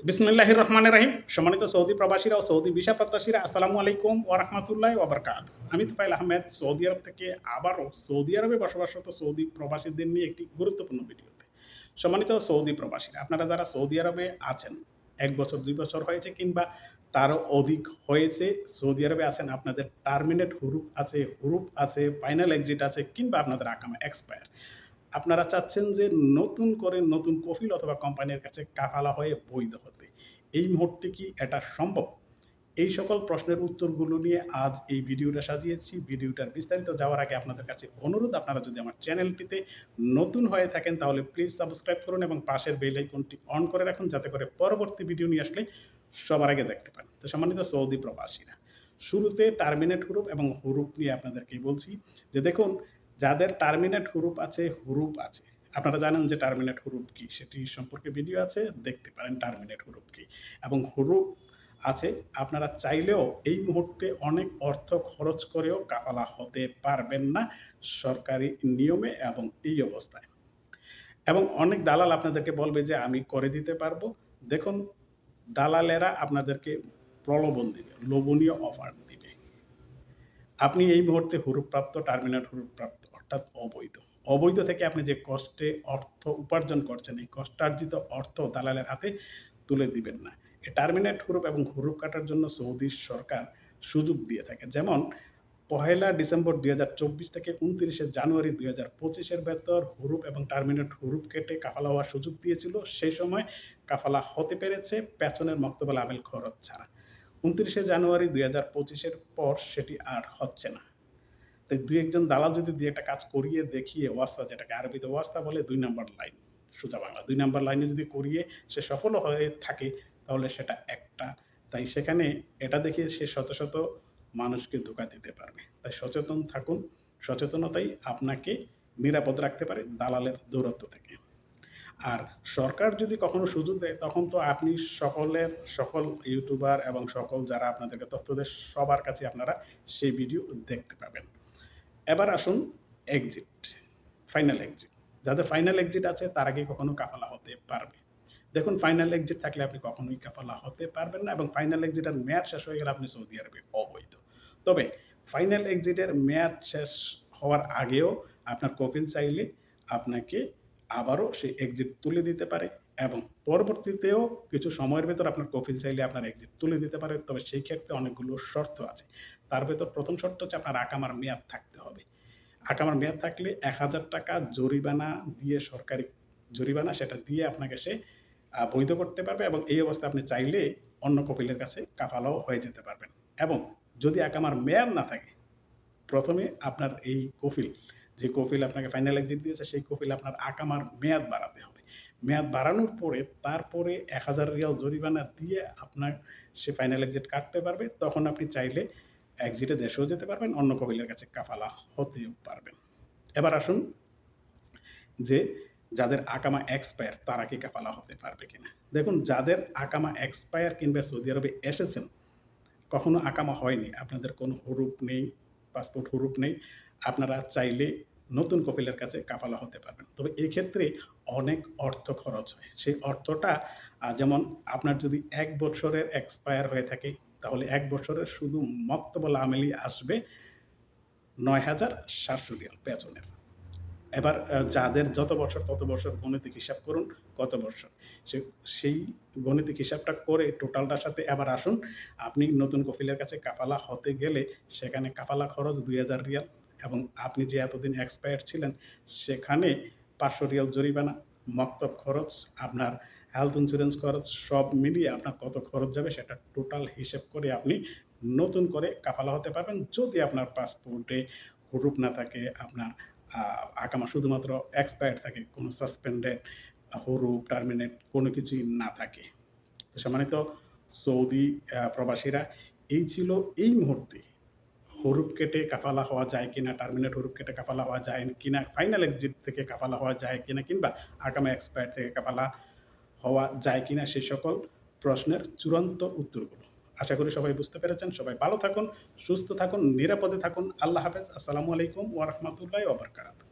বিসমিল্লাহ রহমান রাহিম সম্মানিত সৌদি প্রবাসীরা ও সৌদি ভিসা প্রত্যাশীরা, আসসালামু আলাইকুম ও রহমতুল্লাহ ওবরকাত আমি তোফাইল আহমেদ, সৌদি আরব থেকে আবারও সৌদি আরবে বসবাসরত সৌদি প্রবাসীদের নিয়ে একটি গুরুত্বপূর্ণ ভিডিওতে। সম্মানিত সৌদি প্রবাসীরা, আপনারা যারা সৌদি আরবে আছেন, এক বছর, দুই বছর হয়েছে কিংবা তারও অধিক হয়েছে, সৌদি আরবে আছেন, আপনাদের টার্মিনেট হুরুপ আছে হুরুপ আছে, ফাইনাল এক্সিট আছে কিংবা আপনাদের আকামা এক্সপায়ার। আপনারা চাচ্ছেন যে নতুন করে নতুন কফিল অথবা কোম্পানির কাছে কাফালা হয়ে বৈধ হতে। এই মুহূর্তে কি এটা সম্ভব? এই সকল প্রশ্নের উত্তরগুলো নিয়ে আজ এই ভিডিওটা সাজিয়েছি। ভিডিওটার বিস্তারিত যাওয়ার আগে আপনাদের কাছে অনুরোধ, আপনারা যদি আমার চ্যানেলটিতে নতুন হয়ে থাকেন তাহলে প্লিজ সাবস্ক্রাইব করুন এবং পাশের বেল আইকনটি অন করে রাখুন যাতে করে পরবর্তী ভিডিও নিয়ে আসলে সবার আগে দেখতে পান। তো সম্মানিত সৌদি প্রবাসীরা, শুরুতে টার্মিনেট হুরুপ এবং হুরুপ নিয়ে আপনাদেরকে বলছি যে দেখুন যাদের টার্মিনেট হুরুপ আছে হুরুপ আছে। আপনারা জানেন যে টার্মিনেট হুরুপ কি? সেটি সম্পর্কে ভিডিও আছে, দেখতে পারেন টার্মিনেট হুরুপ কি। এবং হুরুপ আছে, আপনারা চাইলেও এই মুহূর্তে অনেক অর্থ খরচ করেও কাফালা হতে পারবেন না সরকারি নিয়মে এবং এই অবস্থায়। এবং অনেক দালাল আপনাদেরকে বলবে যে, আমি করে দিতে পারব। দেখুন, দালালেরা আপনাদেরকে প্রলোভন দিবে, লোভনীয় অফার আপনি এই মুহূর্তে হুরুপ্রাপ্ত, টার্মিনাল হুরুপ্রাপ্ত, অর্থাৎ অবৈধ। অবৈধ থেকে আপনি যে কষ্টে অর্থ উপার্জন করছেন, এই কষ্টার্জিত অর্থ দালালের হাতে তুলে দিবেন না। এ টার্মিনেট হুরুপ এবং হুরুপ কাটার জন্য সৌদি সরকার সুযোগ দিয়ে থাকে। যেমন, পহেলা ডিসেম্বর দুই হাজার চব্বিশ থেকে উনত্রিশে জানুয়ারি দুই হাজার পঁচিশের ভেতর হুরুপ এবং টার্মিনেট হুরুপ কেটে কাফালা হওয়ার সুযোগ দিয়েছিল। সেই সময় কাফালা হতে পেরেছে, পেছনের মক্তবাল আমেল খরচ ছাড়া। উনত্রিশে জানুয়ারি দুই হাজার পঁচিশের পর সেটি আর হচ্ছে না। তাই দুই একজন দালাল যদি দুই একটা কাজ করিয়ে দেখিয়ে ওয়াস্তা, যেটাকে আরবিতে ওয়াস্তা বলে, দুই নম্বর লাইন, সোজা বাংলা, দুই নম্বর লাইনে যদি করিয়ে সে সফল হয়ে থাকে, তাহলে সেটা একটা। তাই সেখানে এটা দেখিয়ে সে শত শত মানুষকে ধোকা দিতে পারবে। তাই সচেতন থাকুন, সচেতনতাই আপনাকে নিরাপদ রাখতে পারে দালালের দূরত্ব থেকে। আর সরকার যদি কখনো সুযোগ দেয়, তখন তো আপনি সকলের, সকল ইউটিউবার এবং সকল যারা আপনাদেরকে তথ্য দেয়, সবার কাছে আপনারা সেই ভিডিও দেখতে পাবেন। এবার আসুন এক্সিট ফাইনাল এক্সিট যাদের ফাইনাল এক্সিট আছে, তারা কি কখনো কাফালা হতে পারবে। দেখুন ফাইনাল এক্সিট থাকলে আপনি কখনোই কাফালা হতে পারবেন না এবং ফাইনাল এক্সিটের মেয়াদ শেষ হয়ে গেলে আপনি সৌদি আরবে অবৈধ। তবে ফাইনাল এক্সিটের মেয়াদ শেষ হওয়ার আগেও আপনার কপিল চাইলে আপনাকে আবারও সেই এক্সিট তুলে দিতে পারে এবং পরবর্তীতেও কিছু সময়ের ভেতর আপনার কফিল চাইলে আপনার এক্সিট তুলে দিতে পারে। তবে সেই ক্ষেত্রে অনেকগুলো শর্ত আছে। তার ভেতর প্রথম শর্ত হচ্ছে আপনার আকামার মেয়াদ থাকতে হবে। আকামার মেয়াদ থাকলে এক হাজার টাকা জরিমানা দিয়ে সরকারি জরিমানা সেটা দিয়ে আপনাকে সে বৈধ করতে পারবে এবং এই অবস্থায় আপনি চাইলে অন্য কপিলের কাছে কাফালাও হয়ে যেতে পারবেন। এবং যদি আকামার মেয়াদ না থাকে, প্রথমে আপনার এই কফিল যে কপিল আপনাকে ফাইনাল এক্সিট দিয়েছে, সেই কপিল আপনার আকামার মেয়াদ বাড়াতে হবে। মেয়াদ বাড়ানোর পরে তারপরে এক হাজার রিয়াল জরিমানা দিয়ে আপনার সে ফাইনাল এক্সিট কাটতে পারবে। তখন আপনি চাইলে এক্সিটে দেশেও যেতে পারবেন, অন্য কপিলের কাছে কাফালা হতেও পারবেন। এবার আসুন যে যাদের আকামা এক্সপায়ার তারা কি কাফালা হতে পারবে কিনা? দেখুন, যাদের আকামা এক্সপায়ার কিংবা সৌদি আরবে এসেছেন, কখনো আকামা হয়নি। আপনাদের কোনো হুরুপ নেই পাসপোর্ট হুরুপ নেই। আপনারা চাইলে নতুন কপিলের কাছে কাফালা হতে পারবেন। তবে এই ক্ষেত্রে অনেক অর্থ খরচ হয়। সেই অর্থটা যেমন আপনার যদি এক বছরের এক্সপায়ার হয়ে থাকে, তাহলে এক বছরের শুধু মক্তবল আমেলি আসবে নয় হাজার সাতশো রিয়াল পেছনের। এবার যাদের যত বছর তত বছর গণিতিক হিসাব করুন, কত বছর? সে, সেই গণিতিক হিসাবটা করে টোটালটার সাথে এবার আসুন। আপনি নতুন কপিলের কাছে কাফালা হতে গেলে সেখানে কাফালা খরচ দুই হাজার রিয়াল। এবং আপনি যে এতদিন এক্সপায়ার ছিলেন, সেখানে পাঁচশো রিয়াল জরিমানা, মক্তব খরচ, আপনার হেলথ ইন্স্যুরেন্স খরচ, সব মিলিয়ে আপনার কত খরচ যাবে সেটা টোটাল হিসেব করে আপনি নতুন করে কাফালা হতে পারবেন। যদি আপনার পাসপোর্টে হুরুপ না থাকে, আপনার আকামা শুধুমাত্র এক্সপায়ার থাকে, কোনো সাসপেন্ডেড হরুপ টার্মিনেট কোনো কিছুই না থাকে। সম্মানিত সৌদি প্রবাসীরা, এই ছিল এই মুহূর্তে। হরুপ কেটে কাফালা হওয়া যায় কিনা টার্মিনেট হরুপ কেটে কাফালা হওয়া যায় কিনা ফাইনাল এক্সিট থেকে কাফালা হওয়া যায় কিনা কিংবা আগামী এক্সপায়ার থেকে কাফালা হওয়া যায় কিনা, সে সকল প্রশ্নের চূড়ান্ত উত্তরগুলো। আশা করি সবাই বুঝতে পেরেছেন। সবাই ভালো থাকুন, সুস্থ থাকুন, নিরাপদে থাকুন। আল্লাহ হাফেজ। আসসালামু আলাইকুম ওয়া রাহমাতুল্লাহি ওয়া বারাকাতুহু।